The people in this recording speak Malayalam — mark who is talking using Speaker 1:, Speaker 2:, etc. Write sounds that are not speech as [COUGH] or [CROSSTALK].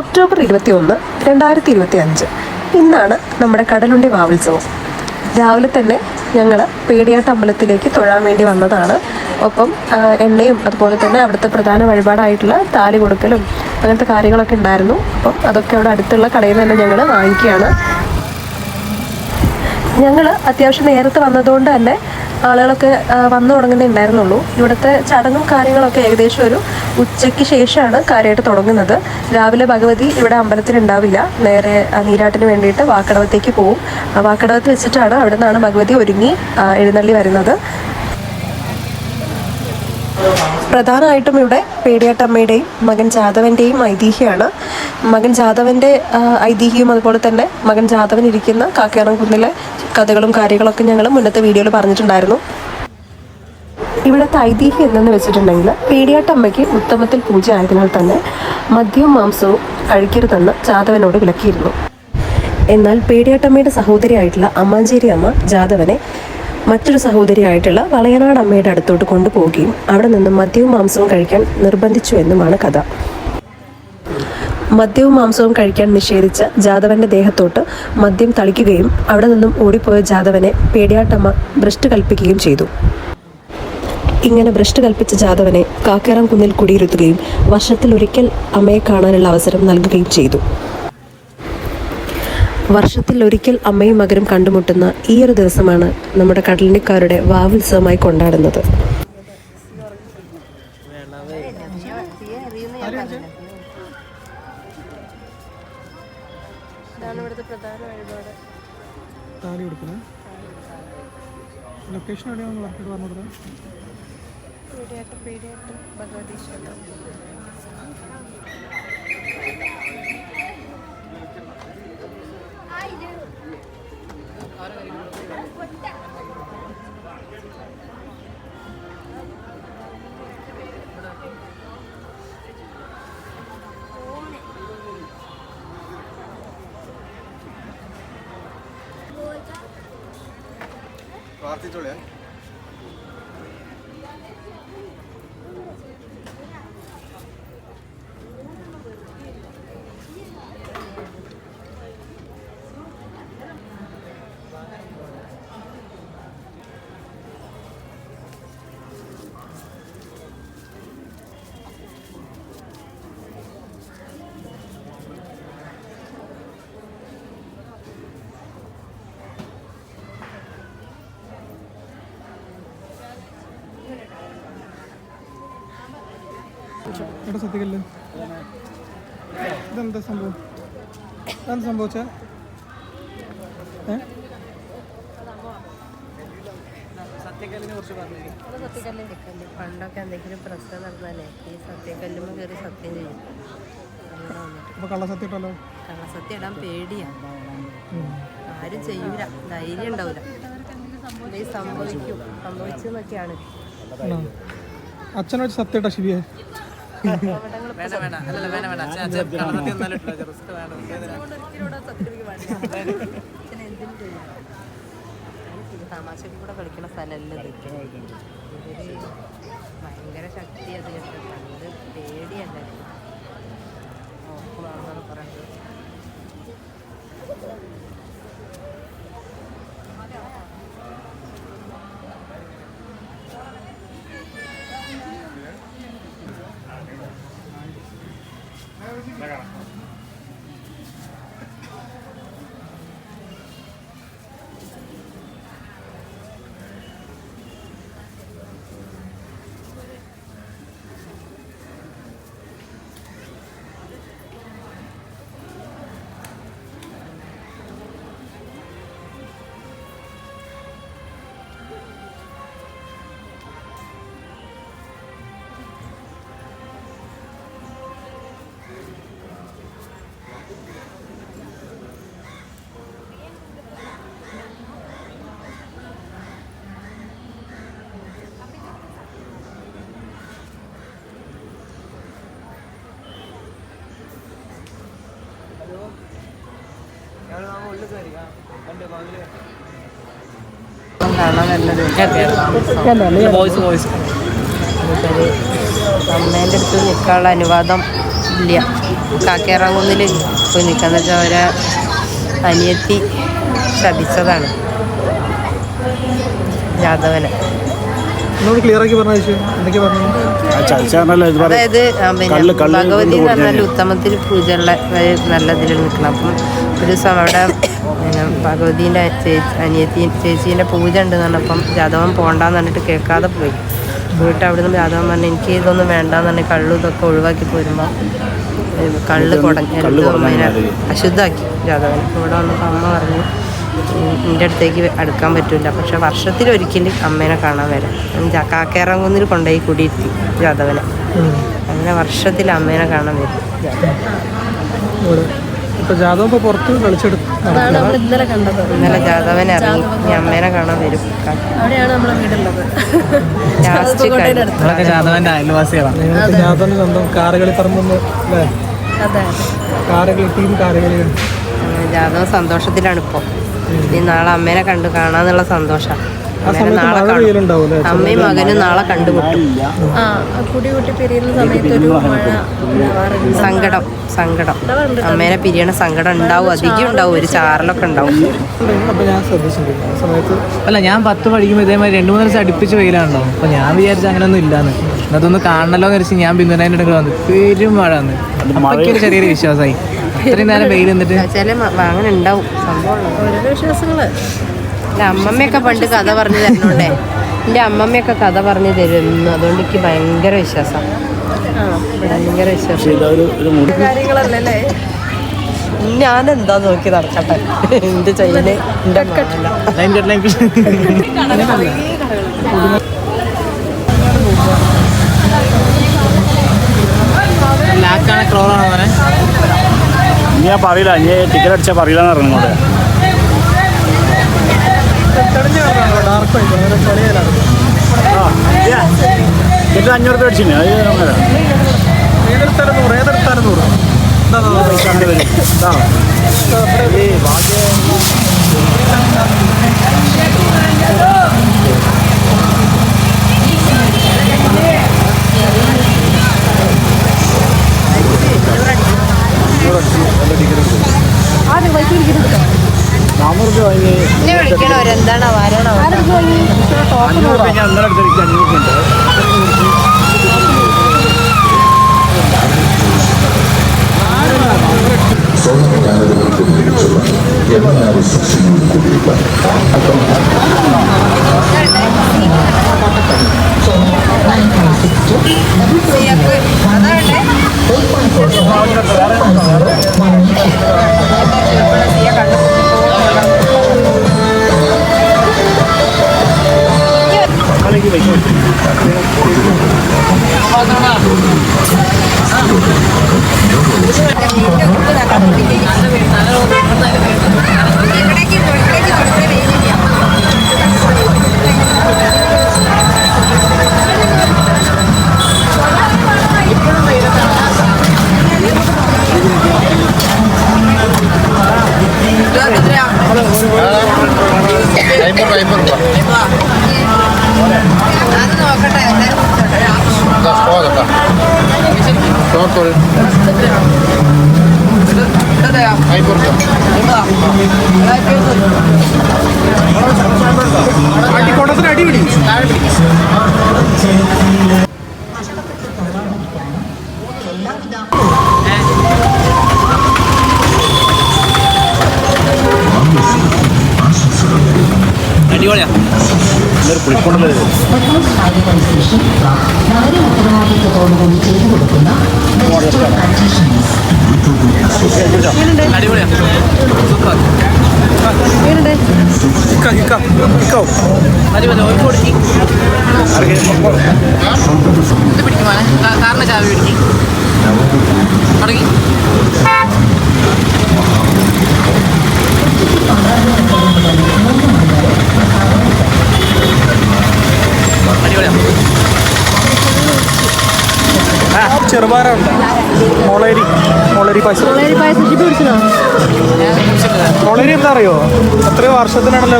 Speaker 1: ഒക്ടോബർ ഇരുപത്തി ഒന്ന് രണ്ടായിരത്തി ഇരുപത്തി അഞ്ച് ഇന്നാണ് നമ്മുടെ കടലുണ്ടി വാവുത്സവം രാവിലെ തന്നെ ഞങ്ങൾ പേടിയാട്ട് അമ്പലത്തിലേക്ക് തൊഴാൻ വേണ്ടി വന്നതാണ്. ഒപ്പം എണ്ണയും അതുപോലെ തന്നെ അവിടുത്തെ പ്രധാന വഴിപാടായിട്ടുള്ള താലി കൊടുക്കലും അങ്ങനത്തെ കാര്യങ്ങളൊക്കെ ഉണ്ടായിരുന്നു. അപ്പം അതൊക്കെ അവിടെ അടുത്തുള്ള കടയിൽ തന്നെ ഞങ്ങൾ വാങ്ങിക്കുകയാണ്. ഞങ്ങൾ അത്യാവശ്യം നേരത്തെ വന്നതുകൊണ്ട് തന്നെ ആളുകളൊക്കെ വന്നു തുടങ്ങുന്നേ ഉണ്ടായിരുന്നുള്ളൂ. ഇവിടുത്തെ ചടങ്ങും കാര്യങ്ങളൊക്കെ ഏകദേശം ഒരു ഉച്ചയ്ക്ക് ശേഷമാണ് കാര്യമായിട്ട് തുടങ്ങുന്നത്. രാവിലെ ഭഗവതി ഇവിടെ അമ്പലത്തിൽ ഉണ്ടാവില്ല നേരെ നീരാട്ടിന് വേണ്ടിയിട്ട് വാക്കടവത്തേക്ക് പോവും. വാക്കടവത്ത് വെച്ചിട്ടാണ് അവിടെ നിന്നാണ് ഭഗവതി ഒരുങ്ങി എഴുന്നള്ളി വരുന്നത്. പ്രധാനമായിട്ടും ഇവിടെ പേടിയാട്ടമ്മയുടെയും മകൻ ജാദവന്റെയും ഐതിഹ്യമാണ്. മകൻ ജാദവന്റെ ഐതിഹ്യം ഐതിഹ്യവും അതുപോലെ തന്നെ മകൻ ജാദവൻ ഇരിക്കുന്ന കാക്കയാറംകുന്നിലെ കഥകളും കാര്യങ്ങളൊക്കെ ഞങ്ങൾ മുന്നത്തെ വീഡിയോയിൽ പറഞ്ഞിട്ടുണ്ടായിരുന്നു. ഇവിടുത്തെ ഐതിഹ്യം എന്തെന്ന് വെച്ചിട്ടുണ്ടെങ്കിൽ പേടിയാട്ടമ്മയ്ക്ക് ഉത്തമത്തിൽ പൂജ ആയതിനാൽ തന്നെ മദ്യവും മാംസവും കഴിക്കരുതെന്ന് ജാദവനോട് വിലക്കിയിരുന്നു. എന്നാൽ പേടിയാട്ടമ്മയുടെ സഹോദരിയായിട്ടുള്ള അമ്മാഞ്ചേരി അമ്മ ജാതവനെ മറ്റൊരു സഹോദരിയായിട്ടുള്ള വളയനാട് അമ്മയുടെ അടുത്തോട്ട് കൊണ്ടുപോവുകയും അവിടെ നിന്ന് മദ്യവും മാംസവും കഴിക്കാൻ നിർബന്ധിച്ചു എന്നുമാണ് കഥ. മദ്യവും മാംസവും കഴിക്കാൻ നിഷേധിച്ച ജാദവന്റെ ദേഹത്തോട്ട് മദ്യം തളിക്കുകയും അവിടെ നിന്നും ഓടിപ്പോയ ജാദവനെ പേടിയാട്ടമ്മ ഭ്രഷ്ട് കൽപ്പിക്കുകയും ചെയ്തു. ഇങ്ങനെ ഭ്രഷ്ട് കൽപ്പിച്ച ജാദവനെ കാക്കേറാം കുന്നിൽ കുടിയിരുത്തുകയും വർഷത്തിൽ ഒരിക്കൽ അമ്മയെ കാണാനുള്ള അവസരം നൽകുകയും ചെയ്തു. വർഷത്തിൽ ഒരിക്കൽ അമ്മയും മകനും കണ്ടുമുട്ടുന്ന ഈ ഒരു ദിവസമാണ് നമ്മുടെ കടലിനിക്കാരുടെ വാവുത്സവമായി കൊണ്ടാടുന്നത്.
Speaker 2: ലൊക്കേഷൻ
Speaker 3: പ്രാർത്ഥിച്ചോളേ
Speaker 2: എവിടെ സത്യക്കല്ല്? ഇതെന്താ സംഭവം? എന്താ സംഭവിച്ച ഏ?
Speaker 4: സത്യക്കല്ല്. പണ്ടൊക്കെ എന്തെങ്കിലും പ്രശ്നം നടന്നാലേ ഈ സത്യക്കല്ലുമ്മ കയറി സത്യം ചെയ്യും. അങ്ങനെ വന്നിട്ട്.
Speaker 2: അപ്പോൾ കള്ളസത്യം ഇട്ടല്ലോ?
Speaker 4: കള്ളസത്യം ഇടാൻ പേടിയാ. ആരും ചെയ്യൂല. ധൈര്യം ഉണ്ടാവില്ല ഈ സംഭവിക്കും. സംഭവിച്ചെന്നൊക്കെയാണ്.
Speaker 2: ആണോ? അച്ഛനെ സത്യം ഇട്ടാ ശരിയേ? [LAUGHS]
Speaker 4: തമാശക്ക് കൂടെ കളിക്കുന്ന സ്ഥലമല്ല ഭയങ്കര ശക്തി അത്
Speaker 5: Yeah.
Speaker 4: അമ്മേന്റെ അടുത്ത് നിൽക്കാനുള്ള അനുവാദം ഇല്ല. കാക്കേറാങ്കുന്നിൽ പോയി നിൽക്കാന്ന് വെച്ചാൽ അവരെ അനിയത്തി ശപിച്ചതാണ്. ജാതവനെ അതായത് ഭഗവതി എന്ന് പറഞ്ഞാൽ. ഉത്തമത്തിൽ പൂജയുള്ള നല്ല ഇതിൽ നിൽക്കണം അപ്പം ഒരു ദിവസം അവിടെ പിന്നെ ഭഗവതീന്റെ ചേച്ചി അനിയത്തി ചേച്ചീന്റെ പൂജ ഉണ്ട് എന്ന് പറഞ്ഞപ്പം ജാതവൻ പോകണ്ടെന്ന് പറഞ്ഞിട്ട് കേൾക്കാതെ പോയി. പോയിട്ട് നിന്ന് ജാതവൻ പറഞ്ഞു എനിക്ക് ഇതൊന്നും വേണ്ടാന്ന് പറഞ്ഞു കള്ളു ഇതൊക്കെ ഒഴിവാക്കി പോരുമ്പോൾ കള്ള് കുടഞ്ഞ അശുദ്ധമാക്കി ജാതവൻ. ഇവിടെ വന്നപ്പോൾ അമ്മ പറഞ്ഞു എന്റെ അടുത്തേക്ക് അടുക്കാൻ പറ്റില്ല പക്ഷെ വർഷത്തിലൊരിക്കലും അമ്മേനെ കാണാൻ വരാം. കാക്കേറങ്കുന്നിൽ കൊണ്ടുപോയി കുടിയിരുത്തി ജാതവനെ. അങ്ങനെ വർഷത്തിൽ അമ്മേനെ കാണാൻ വരും
Speaker 2: ഇപ്പൊ ജാതവ് ഇപ്പൊ പുറത്ത് കളിച്ചെടുത്തു
Speaker 1: അതാണ് നമ്മൾ ഇന്നലെ കണ്ടത്.
Speaker 4: ഇന്നലെ ജാതവൻ ഇറങ്ങി ഇനി അമ്മേനെ കാണാൻ വരും.
Speaker 1: അവിടെയാണ് നമ്മളെ വീടുള്ളത്.
Speaker 4: ലാസ്റ്റ് കഴിഞ്ഞു
Speaker 5: നമ്മളൊക്കെ ജാതവന്റെ അയൽവാസികളാണ്
Speaker 2: നിങ്ങൾക്ക് സ്വന്തം കാറുകളി പറമ്പൊന്ന് അല്ലേ?
Speaker 1: അതെ
Speaker 2: കാറുകളി ടീം കാറുകളി.
Speaker 4: ജാതവൻ സന്തോഷത്തിലാണ് ഇപ്പോൾ ഇനി നാളെ അമ്മേനെ കണ്ടു കാണാന്നുള്ള സന്തോഷം.
Speaker 2: സമയത്ത്
Speaker 4: നാളെ കാണും. അമ്മയും മകനും നാളെ കണ്ടുമുട്ടും. സങ്കടം സങ്കടം. അമ്മേനെ പിരിയണ സങ്കടം ഉണ്ടാവും അധികം ഉണ്ടാവും ഒരു ചാറിലൊക്കെ ഉണ്ടാവും.
Speaker 5: അല്ല ഞാൻ പത്ത് പഠിക്കുമ്പോൾ ഇതേമാതിരി രണ്ട് മൂന്ന് ദിവസം അടുപ്പിച്ച് വെയിലാണല്ലോ. അപ്പൊ ഞാൻ വിചാരിച്ച അങ്ങനൊന്നും ഇല്ലാന്ന്. അതൊന്ന് കാണണല്ലോ എന്ന് വെച്ച് ഞാൻ ബിന്ദുനായിട്ട് എടുക്കാൻ വന്നു പെരും മഴ വന്ന്. ചെറിയൊരു വിശ്വാസമായി. അത്രയും നേരം വെയിൽ നിന്നിട്ട്
Speaker 4: ചില അങ്ങനെ ഉണ്ടാവും. സംഭവം
Speaker 1: വിശ്വാസങ്ങൾ
Speaker 4: എന്റെ അമ്മമ്മയൊക്കെ പണ്ട് കഥ പറഞ്ഞു തരണോണ്ടേ എന്റെ അമ്മമ്മയൊക്കെ കഥ പറഞ്ഞു തരുന്നു. അതുകൊണ്ട് എനിക്ക് ഭയങ്കര വിശ്വാസം. ഭയങ്കര വിശ്വാസം.
Speaker 3: ഇതൊരു ഒരു
Speaker 1: കാര്യങ്ങളല്ലേ
Speaker 4: ഞാൻ എന്താ നോക്കി നടക്കട്ടെ?
Speaker 5: എന്റെ
Speaker 3: ചൈനെ ഞാൻ പറയില്ല. ഞാൻ ടിക്കറ്റ് അടിച്ചാൽ പറയില്ല എന്ന് പറഞ്ഞു ടിക്കറ്റ് അഞ്ഞൂറ് രൂപ അങ്ങനെ
Speaker 2: ഏതെടുത്താലും ഏതെടുത്താലും നൂറ്
Speaker 3: നാനൂറ് രൂപ വാങ്ങി.
Speaker 4: വിളിക്കണോ എന്താണോ ആരാണോ
Speaker 3: അഞ്ഞൂറ് ഞാൻ ഇന്നലെ അടുത്ത് എനിക്ക് അഞ്ഞൂറ്
Speaker 4: അത് നോക്കട്ടെ
Speaker 2: അടിക്കോട്ടത്തിന് അടി
Speaker 5: ഇത് പിടിക്കുമോനെ കാറിന്റെ ചാവി പിടിക്കും തുടങ്ങി
Speaker 2: ചെറുപാരുണ്ട് മുളരി മുളരി പായസം. മുളരി എന്താ അറിയോ? അത്രയും വർഷത്തിനാണല്ലോ